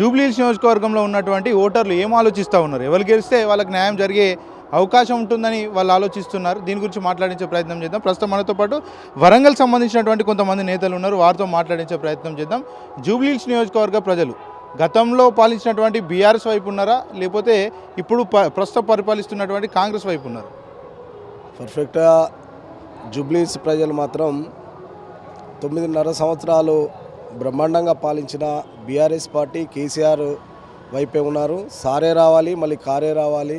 జూబ్లీహిల్స్ నియోజకవర్గంలో ఉన్నటువంటి ఓటర్లు ఏం ఆలోచిస్తూ ఉన్నారు? ఎవరు గెలిస్తే వాళ్ళకి న్యాయం జరిగే అవకాశం ఉంటుందని వాళ్ళు ఆలోచిస్తున్నారు. దీని గురించి మాట్లాడించే ప్రయత్నం చేద్దాం. ప్రస్తుతం మనతో పాటు వరంగల్ సంబంధించినటువంటి కొంతమంది నేతలు ఉన్నారు. వారితో మాట్లాడించే ప్రయత్నం చేద్దాం. జూబ్లీహిల్స్ నియోజకవర్గ ప్రజలు గతంలో పాలించినటువంటి బీఆర్ఎస్ వైపు ఉన్నారా? లేకపోతే ఇప్పుడు ప ప్రస్తుతం పరిపాలిస్తున్నటువంటి కాంగ్రెస్ వైపు ఉన్నారు? పర్ఫెక్ట్గా జూబ్లీహిల్స్ ప్రజలు మాత్రం తొమ్మిదిన్నర సంవత్సరాలు బ్రహ్మాండంగా పాలించిన బీఆర్ఎస్ పార్టీ కేసీఆర్ వైపే ఉన్నారు. సారే రావాలి మళ్ళీ కారే రావాలి.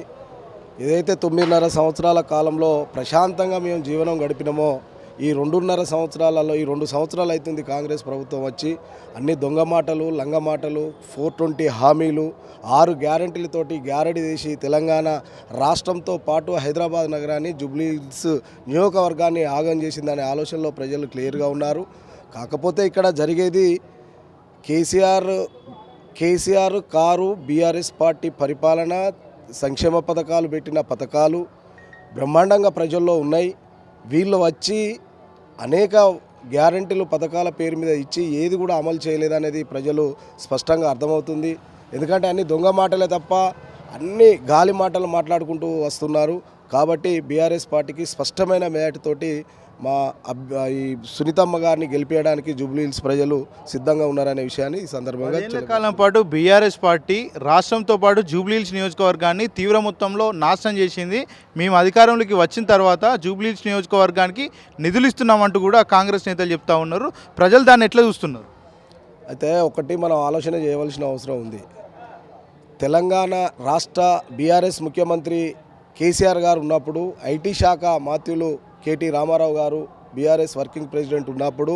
ఏదైతే తొమ్మిదిన్నర సంవత్సరాల కాలంలో ప్రశాంతంగా మేము జీవనం గడిపినామో ఈ రెండున్నర సంవత్సరాలలో ఈ రెండు సంవత్సరాలు అవుతుంది కాంగ్రెస్ ప్రభుత్వం వచ్చి అన్ని దొంగ మాటలు లంగ మాటలు ఫోర్ ట్వంటీ హామీలు ఆరు గ్యారంటీలతోటి గ్యారంటీ చేసి తెలంగాణ రాష్ట్రంతో పాటు హైదరాబాద్ నగరాన్ని జుబ్లీస్ నియోజకవర్గాన్ని ఆగం చేసిందనే ఆలోచనలో ప్రజలు క్లియర్గా ఉన్నారు. కాకపోతే ఇక్కడ జరిగేది KCR KCR car BRS party పరిపాలన సంక్షేమ పథకాలు పెట్టిన పథకాలు బ్రహ్మాండంగా ప్రజల్లో ఉన్నాయి. వీళ్ళు వచ్చి అనేక గ్యారంటీలు పథకాల పేరు మీద ఇచ్చి ఏది కూడా అమలు చేయలేదనేది ప్రజలు స్పష్టంగా అర్థమవుతుంది. ఎందుకంటే అన్ని దొంగ మాటలే తప్ప అన్ని గాలి మాటలు మాట్లాడుకుంటూ వస్తున్నారు. కాబట్టి బీఆర్ఎస్ పార్టీకి స్పష్టమైన మేటతోటి మా అబ్ ఈ సునీతమ్మ గారిని గెలిపేయడానికి జూబ్లీ హిల్స్ ప్రజలు సిద్ధంగా ఉన్నారనే విషయాన్ని ఈ సందర్భంగా కాలం పాటు బీఆర్ఎస్ పార్టీ రాష్ట్రంతో పాటు జూబ్లీహిల్స్ నియోజకవర్గాన్ని తీవ్ర మొత్తంలో నాశనం చేసింది. మేము అధికారంలోకి వచ్చిన తర్వాత జూబ్లీహిల్స్ నియోజకవర్గానికి నిధులు ఇస్తున్నామంటూ కూడా కాంగ్రెస్ నేతలు చెప్తా ఉన్నారు. ప్రజలు దాన్ని ఎట్లా చూస్తున్నారు? అయితే ఒకటి మనం ఆలోచన చేయవలసిన అవసరం ఉంది. తెలంగాణ రాష్ట్ర బీఆర్ఎస్ ముఖ్యమంత్రి కేసీఆర్ గారు ఉన్నప్పుడు ఐటీ శాఖ మాత్యులు కేటీ రామారావు గారు బీఆర్ఎస్ వర్కింగ్ ప్రెసిడెంట్ ఉన్నప్పుడు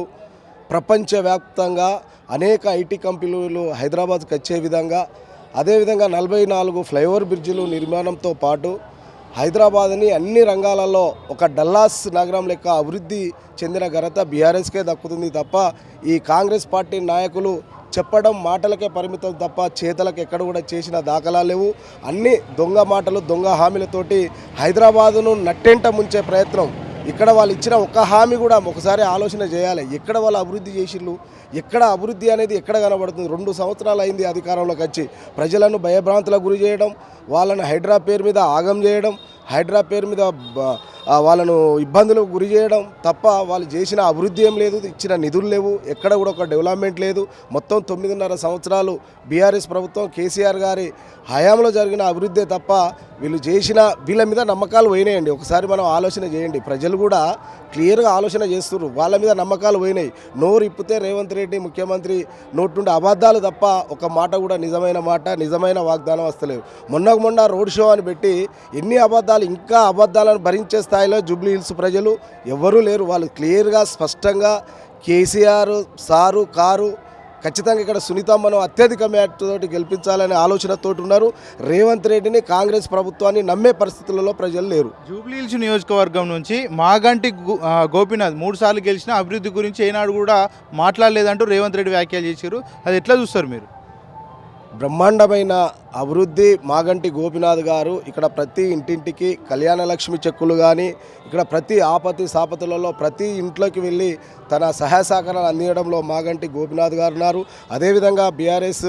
ప్రపంచవ్యాప్తంగా అనేక ఐటీ కంపెనీలు హైదరాబాద్కి వచ్చే విధంగా అదేవిధంగా నలభై నాలుగు ఫ్లైఓవర్ బ్రిడ్జిలు నిర్మాణంతో పాటు హైదరాబాద్ని అన్ని రంగాలలో ఒక డల్లాస్ నగరం లెక్క అభివృద్ధి చెందిన ఘనత బీఆర్ఎస్కే దక్కుతుంది తప్ప ఈ కాంగ్రెస్ పార్టీ నాయకులు చెప్పడం మాటలకే పరిమితం తప్ప చేతలకు ఎక్కడ కూడా చేసిన దాఖలా లేవు. అన్ని దొంగ మాటలు దొంగ హామీలతోటి హైదరాబాదును నట్టెంట ముంచే ప్రయత్నం ఇక్కడ వాళ్ళు ఇచ్చిన ఒక హామీ కూడా ఒకసారి ఆలోచన చేయాలి. ఎక్కడ వాళ్ళు అభివృద్ధి చేసిళ్ళు ఎక్కడ అభివృద్ధి అనేది ఎక్కడ కనబడుతుంది? రెండు సంవత్సరాలు అయింది అధికారంలోకి వచ్చి. ప్రజలను భయభ్రాంతులకు గురి చేయడం వాళ్ళని హైడ్రా పేరు మీద ఆగం చేయడం హైడ్రా పేరు మీద వాళ్ళను ఇబ్బందులకు గురి చేయడం తప్ప వాళ్ళు చేసిన అభివృద్ధి ఏం లేదు. ఇచ్చిన నిధులు లేవు. ఎక్కడ కూడా ఒక డెవలప్మెంట్ లేదు. మొత్తం తొమ్మిదిన్నర సంవత్సరాలు బీఆర్ఎస్ ప్రభుత్వం కేసీఆర్ గారి హయాంలో జరిగిన అభివృద్ధే తప్ప వీళ్ళు చేసిన వీళ్ళ మీద నమ్మకాలు పోయినాయండి. ఒకసారి మనం ఆలోచన చేయండి. ప్రజలు కూడా క్లియర్గా ఆలోచన చేస్తున్నారు. వాళ్ళ మీద నమ్మకాలు పోయినాయి. నోరు ఇప్పితే రేవంత్ రెడ్డి ముఖ్యమంత్రి నోటి నుండి అబద్ధాలు తప్ప ఒక మాట కూడా నిజమైన మాట నిజమైన వాగ్దానం వస్తలేదు మొన్నకు మొన్న రోడ్ షో అని పెట్టి ఎన్ని అబద్ధాలు ఇంకా అబద్ధాలను భరించే స్థాయిలో జూబ్లీ హిల్స్ ప్రజలు ఎవ్వరూ లేరు. వాళ్ళు క్లియర్గా స్పష్టంగా కేసీఆర్ సారు కారు ఖచ్చితంగా ఇక్కడ సునీతమ్మను అత్యధిక మేట తోటి గెలిపించాలనే ఆలోచనతోటి ఉన్నారు. రేవంత్ రెడ్డిని కాంగ్రెస్ ప్రభుత్వాన్ని నమ్మే పరిస్థితులలో ప్రజలు లేరు. జూబ్లీహిల్స్ నియోజకవర్గం నుంచి మాగంటి గు- గోపీనాథ్ మూడు సార్లు గెలిచిన అభివృద్ధి గురించి ఏనాడు కూడా మాట్లాడలేదంటూ రేవంత్ రెడ్డి వ్యాఖ్యలు చేశారు. అది ఎట్లా చూస్తారు మీరు? బ్రహ్మాండమైన అభివృద్ధి మాగంటి గోపినాథ్ గారు ఇక్కడ ప్రతి ఇంటింటికి కళ్యాణ లక్ష్మి చెక్కులు కానీ ఇక్కడ ప్రతి ఆపత్తి సాపతులలో ప్రతి ఇంట్లోకి వెళ్ళి తన సహాయ సహకారాలు అందించడంలో మాగంటి గోపినాథ్ గారు ఉన్నారు. అదేవిధంగా బీఆర్ఎస్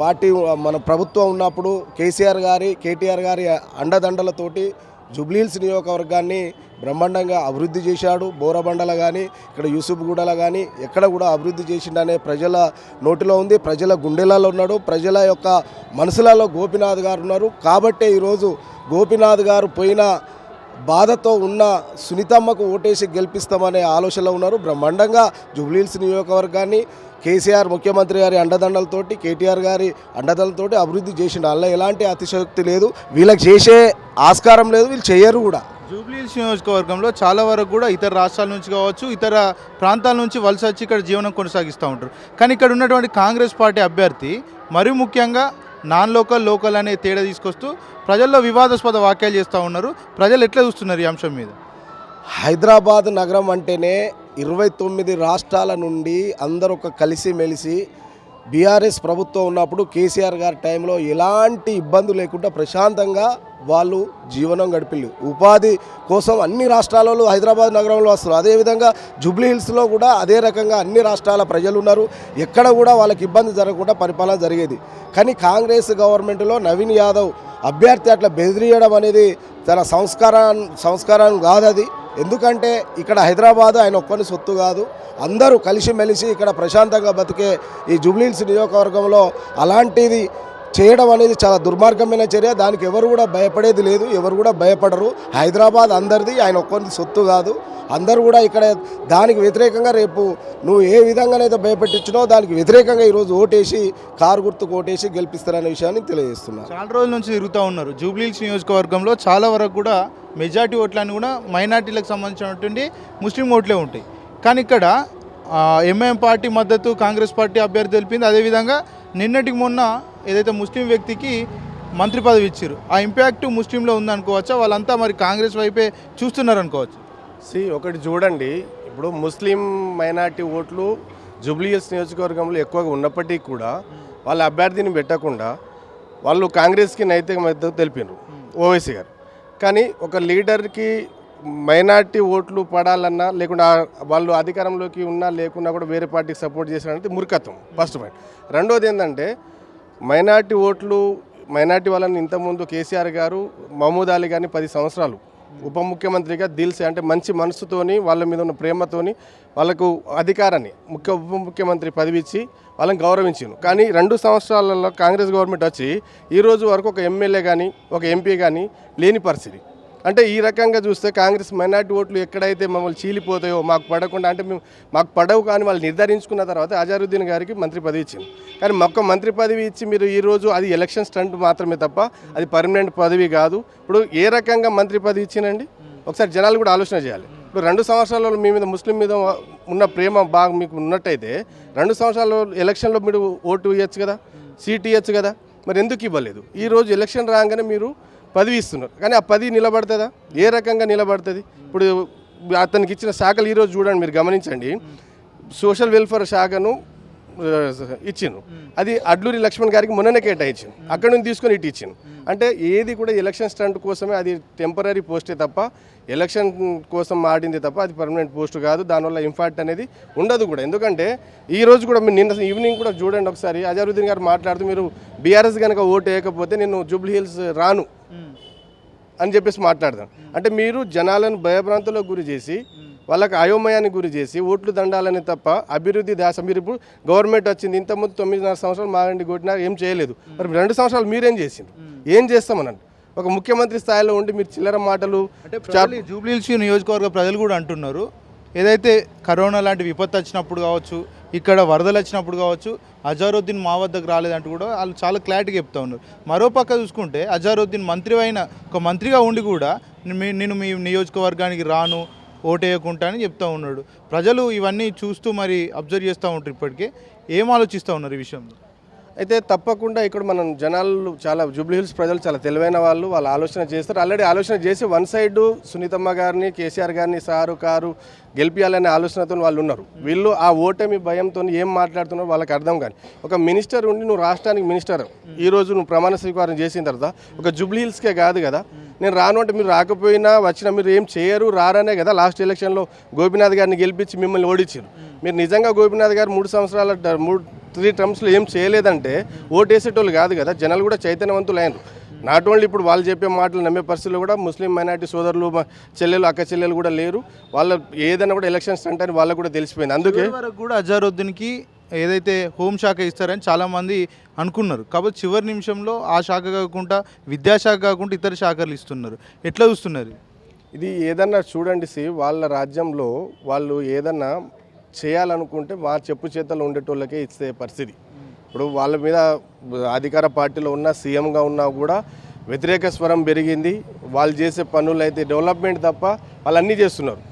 పార్టీ మన ప్రభుత్వం ఉన్నప్పుడు కేసీఆర్ గారి కేటీఆర్ గారి అండదండలతోటి జుబ్లీహిల్స్ నియోజకవర్గాన్ని బ్రహ్మాండంగా అభివృద్ధి చేశాడు. బోరబండల కానీ ఇక్కడ యూసుఫ్గూడల కానీ ఎక్కడ కూడా అభివృద్ధి చేసిండనే ప్రజల నోటిలో ఉంది. ప్రజల గుండెలలో ఉన్నాడు. ప్రజల యొక్క మనసులలో గోపినాథ్ గారు ఉన్నారు. కాబట్టే ఈరోజు గోపినాథ్ గారు పోయిన బాధతో ఉన్న సునీతమ్మకు ఓటేసి గెలిపిస్తామనే ఆలోచనలో ఉన్నారు. బ్రహ్మాండంగా జూబ్లీహిల్స్ నియోజకవర్గాన్ని కేసీఆర్ ముఖ్యమంత్రి గారి అండదండలతోటి కేటీఆర్ గారి అండదండలతోటి అభివృద్ధి చేసిండు. అందులో ఎలాంటి అతిశయోక్తి లేదు. వీళ్ళకి చేసే ఆస్కారం లేదు. వీళ్ళు చేయరు కూడా. జూబ్లీహిల్స్ నియోజకవర్గంలో చాలా వరకు కూడా ఇతర రాష్ట్రాల నుంచి కావచ్చు ఇతర ప్రాంతాల నుంచి వలస వచ్చి ఇక్కడ జీవనం కొనసాగిస్తూ ఉంటారు. కానీ ఇక్కడ ఉన్నటువంటి కాంగ్రెస్ పార్టీ అభ్యర్థి మరి ముఖ్యంగా నాన్ లోకల్ లోకల్ అనే తేడా తీసుకొస్తూ ప్రజల్లో వివాదాస్పద వ్యాఖ్యలు చేస్తూ ఉన్నారు. ప్రజలు ఎట్లా చూస్తున్నారు ఈ అంశం మీద? హైదరాబాద్ నగరం అంటేనే ఇరవై తొమ్మిది రాష్ట్రాల నుండి అందరూ ఒక కలిసిమెలిసి బీఆర్ఎస్ ప్రభుత్వం ఉన్నప్పుడు కేసీఆర్ గారి టైంలో ఎలాంటి ఇబ్బంది లేకుండా ప్రశాంతంగా వాళ్ళు జీవనం గడిపిల్లు. ఉపాధి కోసం అన్ని రాష్ట్రాలలో హైదరాబాద్ నగరంలో వస్తారు అదేవిధంగా జూబ్లీ హిల్స్లో కూడా అదే రకంగా అన్ని రాష్ట్రాల ప్రజలు ఉన్నారు. ఎక్కడ కూడా వాళ్ళకి ఇబ్బంది జరగకుండా పరిపాలన జరిగేది. కానీ కాంగ్రెస్ గవర్నమెంట్లో నవీన్ యాదవ్ అభ్యర్థి అట్లా బెదిరియడం అనేది తన సంస్కారం సంస్కారం కాదు అది ఎందుకంటే ఇక్కడ హైదరాబాద్ ఆయన ఒక్కని సొత్తు కాదు. అందరూ కలిసిమెలిసి ఇక్కడ ప్రశాంతంగా బతికే ఈ జూబ్లీహిల్స్ నియోజకవర్గంలో అలాంటిది చేయడం అనేది చాలా దుర్మార్గమైన చర్య. దానికి ఎవరు కూడా భయపడేది లేదు. ఎవరు కూడా భయపడరు. హైదరాబాద్ అందరిది. ఆయన ఒక్కరిది సొత్తు కాదు. అందరూ కూడా ఇక్కడ దానికి వ్యతిరేకంగా రేపు నువ్వు ఏ విధంగానైతే భయపెట్టించినో దానికి వ్యతిరేకంగా ఈరోజు ఓటేసి కారు గుర్తుకు ఓటేసి గెలిపిస్తారనే విషయాన్ని తెలియజేస్తున్నాను చాలా రోజుల నుంచి తిరుగుతూ ఉన్నారు. జూబ్లీహిల్స్ నియోజకవర్గంలో చాలా వరకు కూడా మెజార్టీ ఓట్లన్నీ కూడా మైనార్టీలకు సంబంధించినటువంటి ముస్లిం ఓట్లే ఉంటాయి. కానీ ఇక్కడ ఎంఐఎం పార్టీ మద్దతు కాంగ్రెస్ పార్టీ అభ్యర్థి తెలిపింది. అదేవిధంగా నిన్నటికి మొన్న ఏదైతే ముస్లిం వ్యక్తికి మంత్రి పదవి ఇచ్చారు ఆ ఇంపాక్ట్ ముస్లింలో ఉందనుకోవచ్చా? వాళ్ళంతా మరి కాంగ్రెస్ వైపే చూస్తున్నారు అనుకోవచ్చు సి ఒకటి చూడండి. ఇప్పుడు ముస్లిం మైనార్టీ ఓట్లు జూబ్లీహిల్స్ నియోజకవర్గంలో ఎక్కువగా ఉన్నప్పటికీ కూడా వాళ్ళ అభ్యర్థిని పెట్టకుండా వాళ్ళు కాంగ్రెస్కి నైతిక మద్దతు తెలిపినారు ఓవైసీ గారు. కానీ ఒక లీడర్కి మైనార్టీ ఓట్లు పడాలన్నా లేకుండా వాళ్ళు అధికారంలోకి ఉన్నా లేకున్నా కూడా వేరే పార్టీకి సపోర్ట్ చేశారంటే మురికత్వం ఫస్ట్ పాయింట్. రెండోది ఏంటంటే మైనార్టీ ఓట్లు మైనార్టీ వాళ్ళని ఇంతకుముందు కేసీఆర్ గారు మహమూద్ అలీ గారిని పది సంవత్సరాలు ఉప ముఖ్యమంత్రిగా దిల్సే అంటే మంచి మనసుతోని వాళ్ళ మీద ఉన్న ప్రేమతోని వాళ్ళకు అధికారాన్ని ముఖ్య ఉప ముఖ్యమంత్రి పదవి ఇచ్చి వాళ్ళని గౌరవించాను కానీ రెండు సంవత్సరాలలో కాంగ్రెస్ గవర్నమెంట్ వచ్చి ఈరోజు వరకు ఒక ఎమ్మెల్యే కానీ ఒక ఎంపీ కానీ లేని పరిస్థితి. అంటే ఈ రకంగా చూస్తే కాంగ్రెస్ మైనార్టీ ఓట్లు ఎక్కడైతే మమ్మల్ని చీలిపోతాయో మాకు పడకుండా అంటే మేము మాకు పడవు కానీ వాళ్ళు నిర్ధారించుకున్న తర్వాత అజారుద్దీన్ గారికి మంత్రి పదవి ఇచ్చింది. కానీ మొక్క మంత్రి పదవి ఇచ్చి మీరు ఈరోజు అది ఎలక్షన్ స్టంట్ మాత్రమే తప్ప అది పర్మనెంట్ పదవి కాదు. ఇప్పుడు ఏ రకంగా మంత్రి పదవి ఇచ్చినండి ఒకసారి జనాలు కూడా ఆలోచన చేయాలి. ఇప్పుడు రెండు సంవత్సరాలలో మీ మీద ముస్లిం మీద ఉన్న ప్రేమ బాగా మీకు ఉన్నట్టయితే రెండు సంవత్సరాలు ఎలక్షన్లో మీరు ఓటు ఇవ్వచ్చు కదా? సీట్ ఇవ్వచ్చు కదా? మరి ఎందుకు ఇవ్వలేదు? ఈరోజు ఎలక్షన్ రాగానే మీరు పదవి ఇస్తున్నారు కానీ ఆ పది నిలబడుతుందా? ఏ రకంగా నిలబడుతుంది? ఇప్పుడు అతనికి ఇచ్చిన శాఖలు ఈరోజు చూడండి మీరు గమనించండి. సోషల్ వెల్ఫేర్ శాఖను ఇచ్చిండు అది అడ్లూరి లక్ష్మణ్ గారికి మొన్ననే కేటాయించింది అక్కడ నుంచి తీసుకొని ఇటు ఇచ్చిండు అంటే ఏది కూడా ఎలక్షన్ స్టంట్ కోసమే అది టెంపరీ పోస్టే తప్ప ఎలక్షన్ కోసం ఆడింది తప్ప అది పర్మనెంట్ పోస్ట్ కాదు. దానివల్ల ఇంపాక్ట్ అనేది ఉండదు కూడా. ఎందుకంటే ఈ రోజు కూడా మీరు నిన్న ఈవినింగ్ కూడా చూడండి ఒకసారి అజరుద్దీన్ గారు మాట్లాడుతూ మీరు బీఆర్ఎస్ కనుక ఓటు వేయకపోతే నేను జూబ్లీ హిల్స్ రాను. అని చెప్పేసి మాట్లాడదాం అంటే మీరు జనాలను భయభ్రాంతులకు గురి చేసి వాళ్ళకి అయోమయానికి గురి చేసి ఓట్లు దండాలని తప్ప అభివృద్ధి దాస మీరు ఇప్పుడు గవర్నమెంట్ వచ్చింది ఇంతకుముందు తొమ్మిదిన్నర సంవత్సరాలు మాగండి కొట్టినా ఏం చేయలేదు. మరి రెండు సంవత్సరాలు మీరేం చేసిండ్రు? ఏం చేస్తామనండి? ఒక ముఖ్యమంత్రి స్థాయిలో ఉండి మీరు చిల్లర మాటలు జూబ్లీహిల్స్ నియోజకవర్గ ప్రజలు కూడా అంటున్నారు. ఏదైతే కరోనా లాంటి విపత్తు వచ్చినప్పుడు కావచ్చు ఇక్కడ వరదలు వచ్చినప్పుడు కావచ్చు అజారుద్దీన్ మా వద్దకు రాలేదంటూ కూడా వాళ్ళు చాలా క్లారిటీగా చెప్తా ఉన్నారు. మరో పక్క చూసుకుంటే అజారుద్దీన్ మంత్రి అయిన ఒక మంత్రిగా ఉండి కూడా మీ- నేను మీ నియోజకవర్గానికి రాను ఓటేయకుంటా అని చెప్తా ఉన్నాడు. ప్రజలు ఇవన్నీ చూస్తూ మరి అబ్జర్వ్ చేస్తూ ఉంటారు ఇప్పటికే. ఏం ఆలోచిస్తూ ఉన్నారు ఈ విషయంలో? అయితే తప్పకుండా ఇక్కడ మనం జనాలు చాలా జూబ్లీ హిల్స్ ప్రజలు చాలా తెలివైన వాళ్ళు వాళ్ళు ఆలోచన చేస్తారు. ఆల్రెడీ ఆలోచన చేసి వన్ సైడ్ సునీతమ్మ గారిని కేసీఆర్ గారిని సారు కారు గెలిపించాలనే ఆలోచనతో వాళ్ళు ఉన్నారు. వీళ్ళు ఆ ఓటమి భయంతో ఏం మాట్లాడుతున్నారో వాళ్ళకి అర్థం కానీ ఒక మినిస్టర్ ఉండి నువ్వు రాష్ట్రానికి మినిస్టర్ ఈ రోజు నువ్వు ప్రమాణ స్వీకారం చేసిన తర్వాత ఒక జూబ్లీ హిల్స్కే కాదు కదా నేను రాను అంటే మీరు రాకపోయినా వచ్చినా మీరు ఏం చేయరు రారనే కదా లాస్ట్ ఎలక్షన్లో గోపీనాథ్ గారిని గెలిపించి మిమ్మల్ని ఓడించారు మీరు నిజంగా గోపీనాథ్ గారు మూడు సంవత్సరాల మూడు త్రీ టర్మ్స్లో ఏం చేయలేదంటే ఓటేసేటోళ్ళు కాదు కదా జనాలు కూడా చైతన్యవంతులు అయినారు. నాట్ ఓన్లీ ఇప్పుడు వాళ్ళు చెప్పే మాటలు నమ్మే పరిస్థితుల్లో కూడా ముస్లిం మైనార్టీ సోదరులు మా చెల్లెలు అక్క చెల్లెలు కూడా లేరు. వాళ్ళ ఏదైనా కూడా ఎలక్షన్స్ అంటే అని వాళ్ళకు కూడా తెలిసిపోయింది. అందుకే వరకు కూడా అజారుద్దీన్కి ఏదైతే హోంశాఖ ఇస్తారని చాలామంది అనుకున్నారు. కాబట్టి చివరి నిమిషంలో ఆ శాఖ కాకుండా విద్యాశాఖ కాకుండా ఇతర శాఖలు ఇస్తున్నారు. ఎట్లా చూస్తున్నారు? ఇది ఏదన్నా చూడండి సి వాళ్ళ రాజ్యంలో వాళ్ళు ఏదన్నా చేయాలనుకుంటే మా చెప్పు చేతలు ఉండేటోళ్ళకే ఇచ్చే పరిస్థితి. ఇప్పుడు వాళ్ళ మీద అధికార పార్టీలో ఉన్న సీఎంగా ఉన్నా కూడా వ్యతిరేక స్వరం పెరిగింది. వాళ్ళు చేసే పనులు అయితే డెవలప్మెంట్ తప్ప వాళ్ళు అన్నీ చేస్తున్నారు.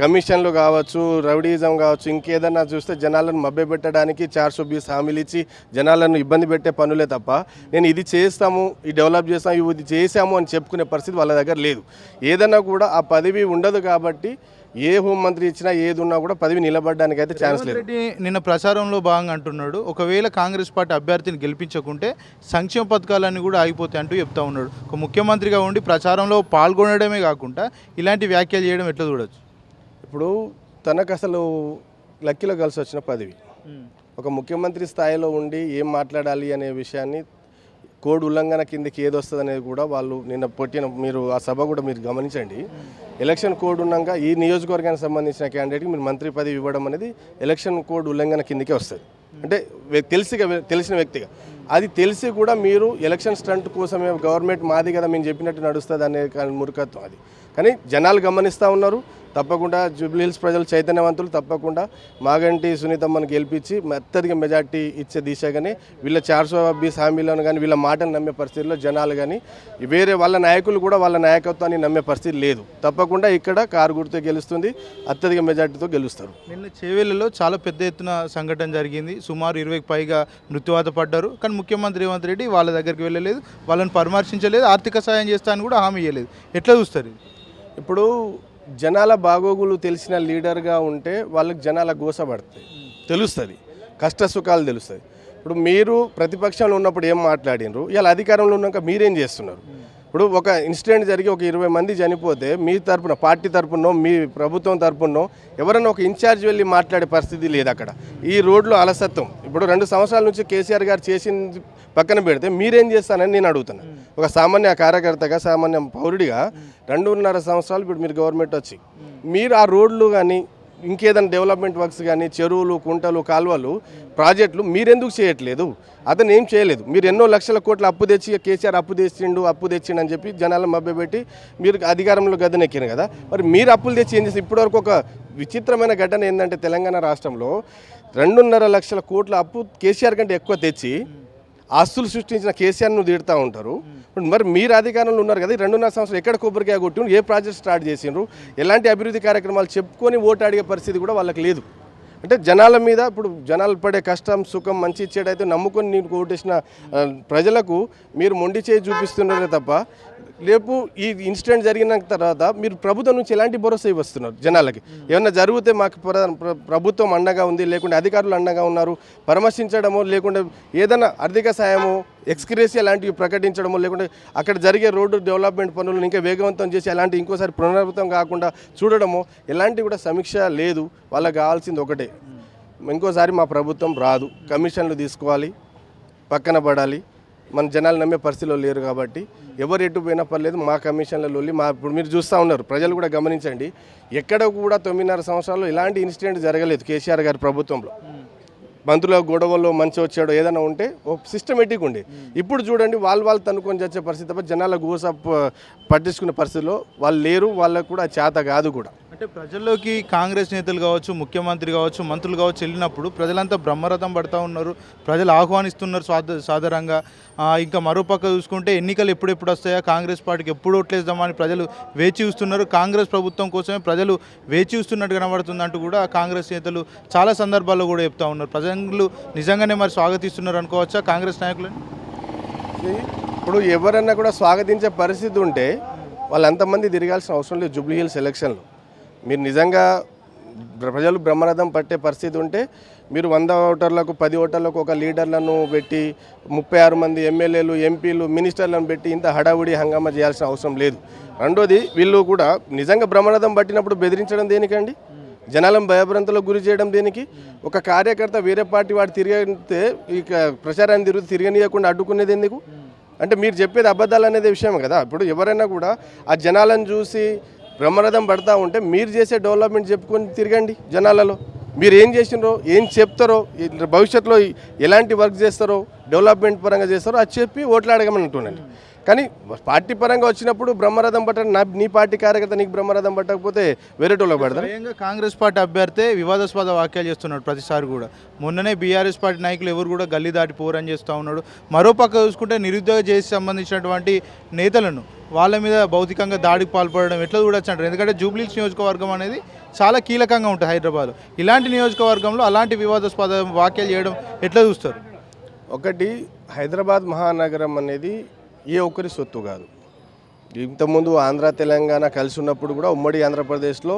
కమిషన్లు కావచ్చు రౌడీజం కావచ్చు ఇంకేదన్నా చూస్తే జనాలను మభ్యపెట్టడానికి చార్సో బీస్ హామీలు ఇచ్చి జనాలను ఇబ్బంది పెట్టే పనులే తప్ప నేను ఇది చేస్తాము ఇది డెవలప్ చేస్తాము ఇది చేసాము అని చెప్పుకునే పరిస్థితి వాళ్ళ దగ్గర లేదు. ఏదన్నా కూడా ఆ పదవి ఉండదు కాబట్టి ఏ హోంమంత్రి ఇచ్చినా ఏది ఉన్నా కూడా పదవి నిలబడడానికి అయితే ఛాన్స్ లేదు. నిన్న ప్రచారంలో భాగంగా అంటున్నాడు ఒకవేళ కాంగ్రెస్ పార్టీ అభ్యర్థిని గెలిపించకుంటే సంక్షేమ పథకాలన్నీ కూడా ఆగిపోతాయి అంటూ చెప్తా ఉన్నాడు. ఒక ముఖ్యమంత్రిగా ఉండి ప్రచారంలో పాల్గొనడమే కాకుండా ఇలాంటి వ్యాఖ్యలు చేయడం ఎట్లా చూడొచ్చు? ఇప్పుడు తనకు అసలు లక్కీలో కలిసి వచ్చిన పదవి ఒక ముఖ్యమంత్రి స్థాయిలో ఉండి ఏం మాట్లాడాలి అనే విషయాన్ని కోడ్ ఉల్లంఘన కిందకి ఏది వస్తుంది అనేది కూడా వాళ్ళు నిన్న పొట్టిన మీరు ఆ సభ కూడా మీరు గమనించండి. ఎలక్షన్ కోడ్ ఉన్నాక ఈ నియోజకవర్గానికి సంబంధించిన క్యాండిడేట్కి మీరు మంత్రి పదవి ఇవ్వడం అనేది ఎలక్షన్ కోడ్ ఉల్లంఘన కిందకే వస్తుంది. అంటే తెలిసి తెలిసిన వ్యక్తిగా. అది తెలిసి కూడా మీరు ఎలక్షన్ స్టంట్ కోసమే గవర్నమెంట్ మాది కదా మేము చెప్పినట్టు నడుస్తుంది అనే మురికత్వం అది. కానీ జనాలు గమనిస్తూ ఉన్నారు. తప్పకుండా జూబ్లీ హిల్స్ ప్రజలు చైతన్యవంతులు. తప్పకుండా మాగంటి సునీతమ్మను గెలిపించి అత్యధిక మెజార్టీ ఇచ్చే దిశగానే వీళ్ళ చార్సో బీస్ హామీలను కానీ వీళ్ళ మాటలు నమ్మే పరిస్థితిలో జనాలు కానీ వేరే వాళ్ళ నాయకులు కూడా వాళ్ళ నాయకత్వాన్ని నమ్మే పరిస్థితి లేదు. తప్పకుండా ఇక్కడ కారు గుర్తు గెలుస్తుంది అత్యధిక మెజార్టీతో గెలుస్తారు. నిన్న చేవేళ్ళలో చాలా పెద్ద ఎత్తున సంఘటన జరిగింది. సుమారు ఇరవైకి పైగా మృత్యువాత పడ్డారు. కానీ ముఖ్యమంత్రి రేవంత్ రెడ్డి వాళ్ళ దగ్గరికి వెళ్ళలేదు. వాళ్ళని పరామర్శించలేదు. ఆర్థిక సాయం చేస్తానని కూడా హామీ ఇవ్వలేదు ఎట్లా చూస్తారు? ఇప్పుడు జనాల బాగోగులు తెలిసిన లీడర్గా ఉంటే వాళ్ళకి జనాల గోసపడుతుంది తెలుస్తుంది. కష్ట సుఖాలు తెలుస్తుంది. ఇప్పుడు మీరు ప్రతిపక్షంలో ఉన్నప్పుడు ఏం మాట్లాడినరు ఇలా అధికారంలో ఉన్నాక మీరేం చేస్తున్నారు? ఇప్పుడు ఒక ఇన్సిడెంట్ జరిగి ఒక ఇరవై మంది చనిపోతే మీ తరపున పార్టీ తరపునో మీ ప్రభుత్వం తరపునో ఎవరైనా ఒక ఇన్ఛార్జ్ వెళ్ళి మాట్లాడే పరిస్థితి లేదు అక్కడ. ఈ రోడ్లో అలసత్వం. ఇప్పుడు రెండు సంవత్సరాల నుంచి కేసీఆర్ గారు చేసింది పక్కన పెడితే మీరేం చేస్తానని నేను అడుగుతున్నా. ఒక సామాన్య కార్యకర్తగా సామాన్య పౌరుడిగా రెండున్నర సంవత్సరాలు ఇప్పుడు మీరు గవర్నమెంట్ వచ్చి. మీరు ఆ రోడ్లు కానీ ఇంకేదైనా డెవలప్మెంట్ వర్క్స్ కానీ చెరువులు కుంటలు కాల్వలు ప్రాజెక్టులు మీరెందుకు చేయట్లేదు? అతను ఏం చేయలేదు. మీరు ఎన్నో లక్షల కోట్ల అప్పు తెచ్చి కేసీఆర్ అప్పు తెచ్చిండు అప్పు తెచ్చిండు అని చెప్పి జనాలను మభ్యపెట్టి మీరు అధికారంలో గద్దెనెక్కిన కదా? మరి మీరు అప్పులు తెచ్చి ఏం చేసి ఇప్పటివరకు ఒక విచిత్రమైన ఘటన ఏంటంటే తెలంగాణ రాష్ట్రంలో రెండున్నర లక్షల కోట్ల అప్పు కేసీఆర్ కంటే ఎక్కువ తెచ్చి ఆస్తులు సృష్టించిన కేసీఆర్ను తిడుతూ ఉంటారు. ఇప్పుడు మరి మీరు అధికారంలో ఉన్నారు కదా రెండున్నర సంవత్సరం ఎక్కడ కొబ్బరికాయ కొట్టిండ్రు ఏ ప్రాజెక్ట్ స్టార్ట్ చేసిండ్రు ఎలాంటి అభివృద్ధి కార్యక్రమాలు చెప్పుకొని ఓటు అడిగే పరిస్థితి కూడా వాళ్ళకి లేదు. అంటే జనాల మీద ఇప్పుడు జనాలు పడే కష్టం సుఖం మంచి ఇచ్చేటైతే నమ్ముకొని నేను ఓటేసిన ప్రజలకు మీరు మొండి చేయి చూపిస్తున్నారే తప్ప రేపు ఈ ఇన్సిడెంట్ జరిగిన తర్వాత మీరు ప్రభుత్వం నుంచి ఎలాంటి భరోసా ఇవ్వస్తున్నారు జనాలకి? ఏమన్నా జరిగితే మాకు ప్రభుత్వం అండగా ఉంది లేకుంటే అధికారులు అండగా ఉన్నారు పరామర్శించడమో లేకుంటే ఏదైనా ఆర్థిక సాయమో ఎక్స్క్రేసి అలాంటివి ప్రకటించడమో లేకుంటే అక్కడ జరిగే రోడ్డు డెవలప్మెంట్ పనులను ఇంకా వేగవంతం చేసి అలాంటి ఇంకోసారి పునరావృతం కాకుండా చూడడమో ఎలాంటి కూడా సమీక్ష లేదు. వాళ్ళకి కావాల్సింది ఒకటే. ఇంకోసారి మా ప్రభుత్వం రాదు. కమిషన్లు తీసుకోవాలి పక్కన పడాలి. మన జనాలు నమ్మే పరిస్థితిలో లేరు కాబట్టి ఎవరు ఎటు పోయినా పర్లేదు మా కమిషన్లలో మా ఇప్పుడు మీరు చూస్తూ ఉన్నారు ప్రజలు కూడా గమనించండి ఎక్కడ కూడా తొమ్మిదిన్నర సంవత్సరాల్లో ఇలాంటి ఇన్సిడెంట్ జరగలేదు కేసీఆర్ గారి ప్రభుత్వంలో. మంత్రుల గొడవల్లో మంచి వచ్చాడో ఏదైనా ఉంటే ఓ సిస్టమేటిక్ ఉండే. ఇప్పుడు చూడండి వాళ్ళు వాళ్ళు తనుకొని చచ్చే పరిస్థితి తప్ప జనాల గోస ప- పట్టించుకునే పరిస్థితిలో వాళ్ళు లేరు వాళ్ళకు కూడా చేత కాదు కూడా. అంటే ప్రజల్లోకి కాంగ్రెస్ నేతలు కావచ్చు ముఖ్యమంత్రి కావచ్చు మంత్రులు కావచ్చు వెళ్ళినప్పుడు ప్రజలంతా బ్రహ్మరథం పడతా ఉన్నారు. ప్రజలు ఆహ్వానిస్తున్నారు సాధ సాధారణంగా. ఇంకా మరోపక్క చూసుకుంటే ఎన్నికలు ఎప్పుడెప్పుడు వస్తాయా? కాంగ్రెస్ పార్టీకి ఎప్పుడు ఓట్లేద్దామని ప్రజలు వేచి చూస్తున్నారు. కాంగ్రెస్ ప్రభుత్వం కోసమే ప్రజలు వేచి చూస్తున్నట్టు కనబడుతుందంటూ కూడా కాంగ్రెస్ నేతలు చాలా సందర్భాల్లో కూడా చెప్తా ఉన్నారు. ప్రజలు నిజంగానే మరి స్వాగతిస్తున్నారు అనుకోవచ్చా కాంగ్రెస్ నాయకులని ఇప్పుడు ఎవరన్నా కూడా స్వాగతించే పరిస్థితి ఉంటే వాళ్ళు అంతమంది తిరగాల్సిన అవసరం లేదు జూబ్లీ హిల్స్ ఎలక్షన్లో. మీరు నిజంగా ప్రజలు బ్రహ్మరథం పట్టే పరిస్థితి ఉంటే మీరు వంద ఓటర్లకు పది ఓటర్లకు ఒక లీడర్లను పెట్టి ముప్పై ఆరు మంది ఎమ్మెల్యేలు ఎంపీలు మినిస్టర్లను పెట్టి ఇంత హడావుడి హంగామా చేయాల్సిన అవసరం లేదు. రెండోది వీళ్ళు కూడా నిజంగా బ్రహ్మరథం పట్టినప్పుడు బెదిరించడం దేనికండి? జనాలను భయభ్రాంతులకు గురి చేయడం దేనికి? ఒక కార్యకర్త వేరే పార్టీ వాడు తిరిగితే ఇక ప్రచారాన్ని తిరుగు తిరగనీయకుండా అడ్డుకునేది ఎందుకు? అంటే మీరు చెప్పేది అబద్ధాలు అనేది విషయం కదా. ఇప్పుడు ఎవరైనా కూడా ఆ జనాలను చూసి బ్రహ్మరథం పడతా ఉంటే మీరు చేసే డెవలప్మెంట్ చెప్పుకొని తిరగండి జనాలలో. మీరు ఏం చేసినారో ఏం చెప్తారో భవిష్యత్తులో ఎలాంటి వర్క్ చేస్తారో డెవలప్మెంట్ పరంగా చేస్తారో అది చెప్పి ఓట్లు అడగమని అంటున్నాను. కానీ పార్టీ పరంగా వచ్చినప్పుడు బ్రహ్మరథం పట్ట నా నీ పార్టీ కార్యకర్త నీకు బ్రహ్మరథం పట్టకపోతే వేరేటోళ్ళకి పడతారు కాంగ్రెస్ పార్టీ అభ్యర్థి వివాదాస్పద వ్యాఖ్యలు చేస్తున్నాడు ప్రతిసారి కూడా. మొన్ననే బీఆర్ఎస్ పార్టీ నాయకులు ఎవరు కూడా గల్లీ దాటి పోరని చేస్తూ ఉన్నాడు. మరో పక్క చూసుకుంటే నిరుద్యోగ చేసి సంబంధించినటువంటి నేతలను వాళ్ళ మీద భౌతికంగా దాడికి పాల్పడడం ఎట్లా చూడొచ్చు అంటారు ఎందుకంటే జూబ్లీస్ నియోజకవర్గం అనేది చాలా కీలకంగా ఉంటుంది హైదరాబాద్. ఇలాంటి నియోజకవర్గంలో అలాంటి వివాదాస్పద వ్యాఖ్యలు చేయడం ఎట్లా చూస్తారు? ఒకటి హైదరాబాద్ మహానగరం అనేది ఏ ఒక్కరి సొత్తు కాదు. ఇంతకుముందు ఆంధ్ర తెలంగాణ కలిసి ఉన్నప్పుడు కూడా ఉమ్మడి ఆంధ్రప్రదేశ్లో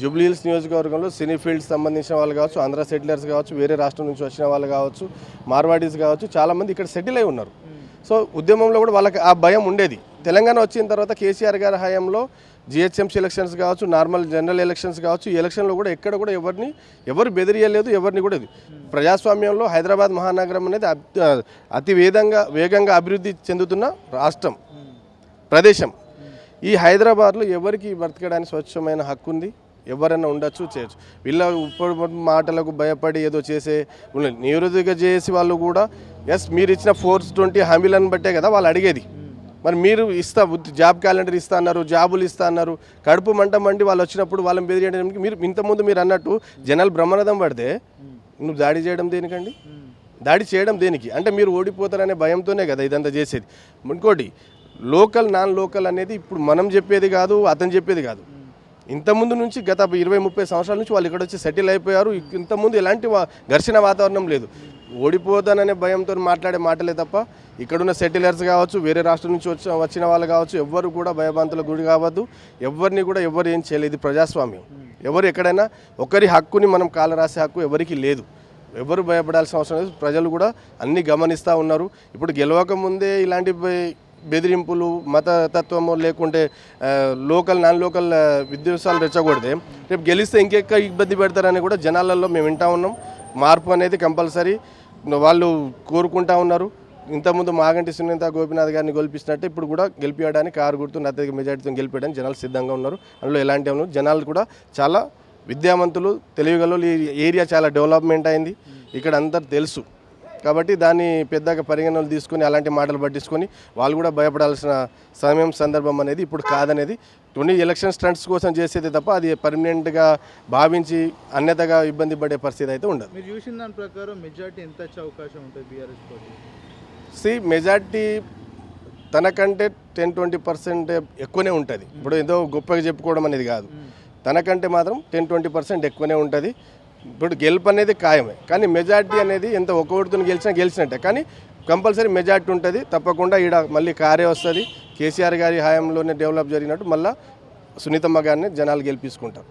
జూబ్లీహిల్స్ నియోజకవర్గంలో సినీ ఫీల్డ్స్ సంబంధించిన వాళ్ళు కావచ్చు ఆంధ్ర సెటిలర్స్ కావచ్చు వేరే రాష్ట్రం నుంచి వచ్చిన వాళ్ళు కావచ్చు మార్వాడీస్ కావచ్చు చాలామంది ఇక్కడ సెటిల్ అయి ఉన్నారు. సో ఉద్యమంలో కూడా వాళ్ళకి ఆ భయం ఉండేది. తెలంగాణ వచ్చిన తర్వాత కేసీఆర్ గారి హయాంలో జిహెచ్ఎంసీ ఎలక్షన్స్ కావచ్చు నార్మల్ జనరల్ ఎలక్షన్స్ కావచ్చు ఈ ఎలక్షన్లో కూడా ఎక్కడ కూడా ఎవరిని ఎవరు బెదిరియలేదు ఎవరిని కూడా ఇది ప్రజాస్వామ్యంలో హైదరాబాద్ మహానగరం అనేది అతి- అతి వేగంగా వేగంగా అభివృద్ధి చెందుతున్న రాష్ట్రం ప్రదేశం. ఈ హైదరాబాద్లో ఎవరికి బ్రతకడానికి స్వచ్ఛమైన హక్కు ఉంది? ఎవరైనా ఉండొచ్చు చేయొచ్చు. వీళ్ళ ఇప్పుడు మాటలకు భయపడి ఏదో చేసే నిరుదిగా నిరుద్యోగ చేసి వాళ్ళు కూడా ఎస్ మీరు ఇచ్చిన ఫోర్స్ ట్వంటీ హామీలను బట్టే కదా వాళ్ళు అడిగేది. మరి మీరు ఇస్తా జాబ్ క్యాలెండర్ ఇస్తా అన్నారు జాబులు ఇస్తా అన్నారు కడుపు మంట మండి వాళ్ళు వచ్చినప్పుడు వాళ్ళని బెదిరియడానికి మీరు ఇంతకుముందు మీరు అన్నట్టు జనాలు బ్రహ్మరథం పడితే నువ్వు దాడి చేయడం దేనికండి? దాడి చేయడం దేనికి? అంటే మీరు ఓడిపోతారనే భయంతోనే కదా ఇదంతా చేసేది. ఇంకోటి లోకల్ నాన్ లోకల్ అనేది ఇప్పుడు మనం చెప్పేది కాదు అతను చెప్పేది కాదు. ఇంతకుముందు నుంచి గత ఇరవై ముప్పై సంవత్సరాల నుంచి వాళ్ళు ఇక్కడ వచ్చి సెటిల్ అయిపోయారు. ఇంతకుముందు ఎలాంటి ఘర్షణ వాతావరణం లేదు. ఓడిపోతాననే భయంతో మాట్లాడే మాటలే తప్ప ఇక్కడున్న సెటిలర్స్ కావచ్చు వేరే రాష్ట్రం నుంచి వచ్చిన వచ్చిన వాళ్ళు కావచ్చు ఎవ్వరు కూడా భయభ్రాంతులకు గురి కావద్దు. ఎవరిని కూడా ఎవరు ఏం చేయలేదు. ప్రజాస్వామ్యం. ఎవరు ఎక్కడైనా ఒకరి హక్కుని మనం కాలరాసే హక్కు ఎవరికి లేదు. ఎవరు భయపడాల్సిన అవసరం లేదు. ప్రజలు కూడా అన్ని గమనిస్తూ ఉన్నారు. ఇప్పుడు గెలవక ముందే ఇలాంటి బెదిరింపులు మతతత్వము లేకుంటే లోకల్ నాన్ లోకల్ విద్వేషాలు రెచ్చగొడితే రేపు గెలిస్తే ఇంకెక్క ఇబ్బంది పెడతారని కూడా జనాలలో మేము వింటా ఉన్నాం. మార్పు అనేది కంపల్సరీ. వాళ్ళు కోరుకుంటా ఉన్నారు. ఇంతకుముందు మాగంటి సునీత గోపినాథ్ గారిని గెలిపించినట్టు ఇప్పుడు కూడా గెలిపించడానికి కారు గుర్తు అత్యధిక మెజార్టీతో గెలిపించడానికి జనాలు సిద్ధంగా ఉన్నారు. అందులో ఎలాంటి జనాలు కూడా చాలా విద్యావంతులు తెలివిగలలు ఈ ఏరియా చాలా డెవలప్మెంట్ అయింది. ఇక్కడ అందరు తెలుసు. కాబట్టి దాన్ని పెద్దగా పరిగణనలు తీసుకొని అలాంటి మాటలు పట్టించుకొని వాళ్ళు కూడా భయపడాల్సిన సమయం సందర్భం అనేది ఇప్పుడు కాదనేది. కొన్ని ఎలక్షన్ స్టంట్స్ కోసం చేసేది తప్ప అది పర్మనెంట్గా భావించి అన్యతగా ఇబ్బంది పడే పరిస్థితి అయితే ఉండదు. మీరు చూసిన దాని ప్రకారం మెజార్టీ ఎంత వచ్చే అవకాశం ఉంటుంది బీఆర్ఎస్ పార్టీ సి మెజార్టీ తనకంటే టెన్ ట్వంటీ పర్సెంట్ ఎక్కువనే ఉంటుంది. ఇప్పుడు ఏదో గొప్పగా చెప్పుకోవడం అనేది కాదు. తనకంటే మాత్రం టెన్ ట్వంటీ పర్సెంట్ ఎక్కువనే ఉంటుంది. ఇప్పుడు గెలుపు అనేది ఖాయమే. కానీ మెజార్టీ అనేది ఎంత ఒక ఓటుతో గెలిచినా గెలిచినట్టే. కానీ కంపల్సరీ మెజార్టీ ఉంటుంది. తప్పకుండా ఈడ మళ్ళీ కారే వస్తుంది. కేసీఆర్ గారి హయాంలోనే డెవలప్ జరిగినట్టు మళ్ళీ సునీతమ్మ గారిని జనాలు గెలిపించుకుంటారు.